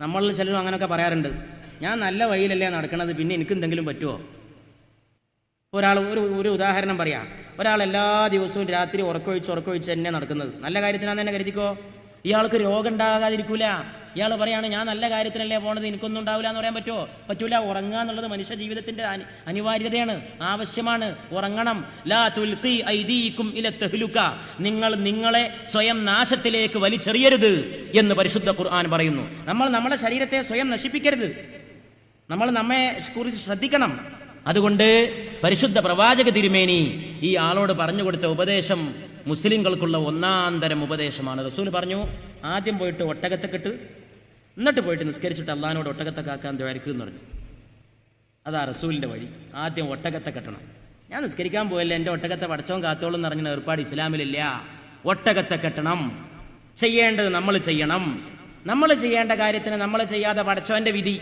നമ്മളിൽ ചിലരും അങ്ങനെയൊക്കെ പറയാറുണ്ട് ഞാൻ നല്ല വഴിയിലല്ലേ നടക്കണത് പിന്നെ എനിക്ക് എന്തെങ്കിലും പറ്റുമോ ഒരാൾ ഒരു ഒരു ഉദാഹരണം പറയാം. ഒരാൾ എല്ലാ ദിവസവും രാത്രി ഉറക്കൊഴിച്ച് ഉറക്കൊഴിച്ച് തന്നെ നടക്കുന്നത്. നല്ല കാര്യത്തിനാന്ന് തന്നെ കരുതിക്കോ? ഇയാൾക്ക് രോഗം ഉണ്ടാകാതിരിക്കൂല. ഇയാൾ പറയാണ് ഞാൻ നല്ല കാര്യത്തിനല്ലേ പോണത്? എനിക്കൊന്നും ഉണ്ടാവില്ല എന്ന് പറയാൻ പറ്റുമോ? പറ്റൂല. ഉറങ്ങുക എന്നുള്ളത് മനുഷ്യ ജീവിതത്തിന്റെ അനിവാര്യതയാണ് ആവശ്യമാണ്. ഉറങ്ങണം. ലാ തുൽഖി ഐദീകും ഇല തെഹ്ലുക്ക നിങ്ങൾ നിങ്ങളെ സ്വയം നാശത്തിലേക്ക് വലിച്ചെറിയരുത് എന്ന് പരിശുദ്ധ ഖുർആൻ പറയുന്നു. നമ്മൾ നമ്മുടെ ശരീരത്തെ സ്വയം നശിപ്പിക്കരുത്. നമ്മൾ നമ്മെ കുറിച്ച് ശ്രദ്ധിക്കണം. അതുകൊണ്ട് പരിശുദ്ധ പ്രവാചക തിരുമേനി ഈ ആളോട് പറഞ്ഞു കൊടുത്ത ഉപദേശം മുസ്ലിങ്ങൾക്കുള്ള ഒന്നാന്തരം ഉപദേശമാണ്. റസൂൽ പറഞ്ഞു ആദ്യം പോയിട്ട് ഒട്ടകത്തെ കെട്ട് എന്നിട്ട് പോയിട്ട് നിസ്കരിച്ചിട്ട് അള്ളഹാനോട് ഒട്ടകത്തെ കാക്കാൻ ദ്വാരക്കും എന്ന് പറഞ്ഞു. അതാ റസൂലിന്റെ വഴി. ആദ്യം ഒട്ടകത്തെ കെട്ടണം. ഞാൻ നിസ്കരിക്കാൻ പോയല്ലേ എന്റെ ഒട്ടകത്തെ പടച്ചോൻ കാത്തോളം എന്ന് പറഞ്ഞ ഏർപ്പാട് ഇസ്ലാമിലില്ല. ഒട്ടകത്തെ കെട്ടണം. ചെയ്യേണ്ടത് നമ്മൾ ചെയ്യണം. നമ്മൾ ചെയ്യേണ്ട കാര്യത്തിന് നമ്മൾ ചെയ്യാതെ പടച്ചോന്റെ വിധി.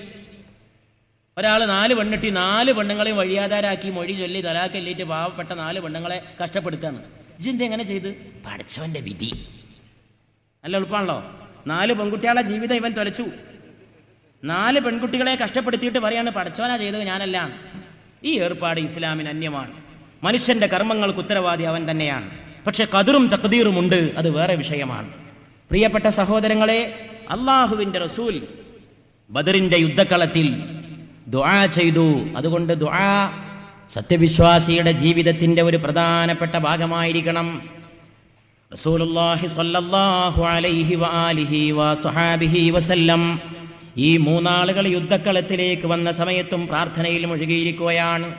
ഒരാൾ നാല് പെണ്ണിട്ടി നാല് പെണ്ണുങ്ങളെയും വഴിയാധാരാക്കി മൊഴി ചൊല്ലി തലാക്കല്ലിട്ട് പാവപ്പെട്ട നാല് പെണ്ണുങ്ങളെ കഷ്ടപ്പെടുത്താണ്. ഇജിന്ത് എങ്ങനെ ചെയ്ത്? പടച്ചോന്റെ വിധി. നല്ല എളുപ്പമാണല്ലോ. നാല് പെൺകുട്ടികളുടെ ജീവിതം ഇവൻ തൊലച്ചു. നാല് പെൺകുട്ടികളെ കഷ്ടപ്പെടുത്തിയിട്ട് പറയാണ് പഠിച്ചവനാ ചെയ്തത് ഞാനല്ല. ഈ ഏർപ്പാട് ഇസ്ലാമിന് അന്യമാണ്. മനുഷ്യന്റെ കർമ്മങ്ങൾക്ക് ഉത്തരവാദി അവൻ തന്നെയാണ്. പക്ഷെ കതിറും തക്തീറും ഉണ്ട് അത് വേറെ വിഷയമാണ്. പ്രിയപ്പെട്ട സഹോദരങ്ങളെ അള്ളാഹുവിന്റെ റസൂൽ ബദറിന്റെ യുദ്ധക്കളത്തിൽ ദുആ ചെയ്തു. അതുകൊണ്ട് ദുആ സത്യവിശ്വാസിയുടെ ജീവിതത്തിന്റെ ഒരു പ്രധാനപ്പെട്ട ഭാഗമായിരിക്കണം. അലൈഹി വസഹാബിഹി വസല്ലം. ഈ മൂന്നാളുകൾ യുദ്ധക്കളത്തിലേക്ക് വന്ന സമയത്തും പ്രാർത്ഥനയിൽ മുഴുകിയിരിക്കുകയാണ്.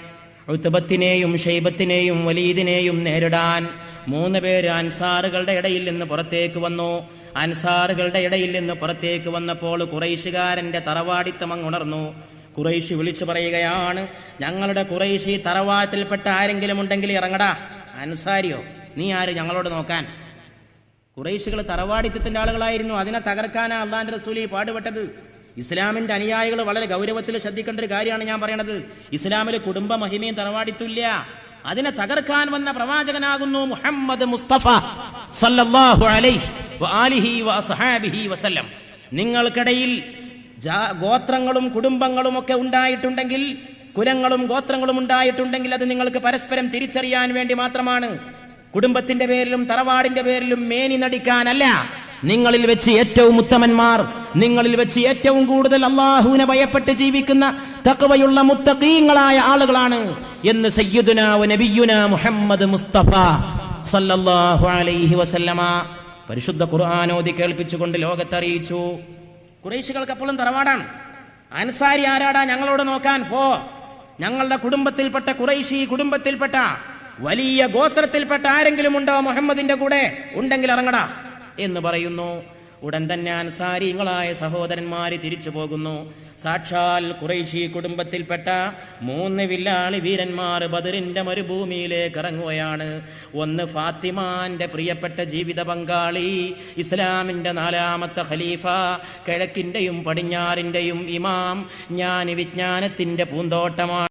ഉത്തുബത്തിനെയും ഷൈബത്തിനെയും വലീദിനെയും നേരിടാൻ മൂന്ന് പേര് അൻസാറുകളുടെ ഇടയിൽ നിന്ന് പുറത്തേക്ക് വന്നു. അൻസാറുകളുടെ ഇടയിൽ നിന്ന് പുറത്തേക്ക് വന്നപ്പോൾ കുറൈശുകാരന്റെ തറവാടിത്തം അങ്ങ് ഉണർന്നു. കുറൈശി വിളിച്ചു പറയുകയാണ് ഞങ്ങളുടെ കുറൈശി തറവാട്ടിൽപ്പെട്ട ആരെങ്കിലും ഉണ്ടെങ്കിൽ ഇറങ്ങടാ അൻസാരിയോ? നീ ആര് ഞങ്ങളോട് നോക്കാൻ? കുറേശികൾ തറവാടിത്തത്തിന്റെ ആളുകളായിരുന്നു. അതിനെ തകർക്കാനാ അള്ളാന്റെ റസൂലി പാടുപെട്ടത്. ഇസ്ലാമിന്റെ അനുയായികൾ വളരെ ഗൗരവത്തിൽ ശ്രദ്ധിക്കേണ്ട ഒരു കാര്യമാണ് ഞാൻ പറയണത്. ഇസ്ലാമിൽ കുടുംബ മഹിമയും തറവാടിത്തില്ല. അതിനെ തകർക്കാൻ വന്ന പ്രവാചകനാകുന്നു മുഹമ്മദ് മുസ്തഫ നിങ്ങൾക്കിടയിൽ ഗോത്രങ്ങളും കുടുംബങ്ങളും ഒക്കെ ഉണ്ടായിട്ടുണ്ടെങ്കിൽ കുലങ്ങളും ഗോത്രങ്ങളും ഉണ്ടായിട്ടുണ്ടെങ്കിൽ അത് നിങ്ങൾക്ക് പരസ്പരം തിരിച്ചറിയാൻ വേണ്ടി മാത്രമാണ്. കുടുംബത്തിന്റെ പേരിലും തറവാടിന്റെ പേരിലും മേനി നടിക്കാനല്ല. നിങ്ങളിൽ വെച്ച് ഏറ്റവും ഉത്തമന്മാർ നിങ്ങളിൽ വെച്ച് ഏറ്റവും കൂടുതൽ അള്ളാഹുവിനെ ഭയപ്പെട്ട് ജീവിക്കുന്ന തക്കവയുള്ള മുത്തക്കീങ്ങളായ ആളുകളാണ് എന്ന് സയ്യിദുന നബിയുന മുഹമ്മദ് മുസ്തഫ സല്ലല്ലാഹു അലൈഹി വസല്ലമ പരിശുദ്ധ ഖുർആാനോദി കേൾപ്പിച്ചുകൊണ്ട് ലോകത്തറിയിച്ചു. കുറേശികൾക്ക് അപ്പോഴും തറവാടാണ്. അൻസാരി ആരാടാ ഞങ്ങളോട് നോക്കാൻ പോ. ഞങ്ങളുടെ കുടുംബത്തിൽപ്പെട്ട കുറേശി കുടുംബത്തിൽപ്പെട്ട വലിയ ഗോത്രത്തിൽപ്പെട്ട ആരെങ്കിലും ഉണ്ടോ മുഹമ്മദിന്റെ കൂടെ? ഉണ്ടെങ്കിൽ ഇറങ്ങടാ. എന്ന് പറയുന്നു. ഉടൻ തന്നെ അൻസാരിങ്ങളായ സഹോദരന്മാര് തിരിച്ചു പോകുന്നു. സാക്ഷാൽ കുറേശി കുടുംബത്തിൽപ്പെട്ട മൂന്ന് വില്ലാളി വീരന്മാർ ബദറിന്റെ മരുഭൂമിയിലേക്ക് ഇറങ്ങുകയാണ്. ഒന്ന് ഫാത്തിമാന്റെ പ്രിയപ്പെട്ട ജീവിത പങ്കാളി ഇസ്ലാമിന്റെ നാലാമത്തെ ഖലീഫ കിഴക്കിന്റെയും പടിഞ്ഞാറിന്റെയും ഇമാം ഞാൻ വിജ്ഞാനത്തിന്റെ പൂന്തോട്ടമാണ്.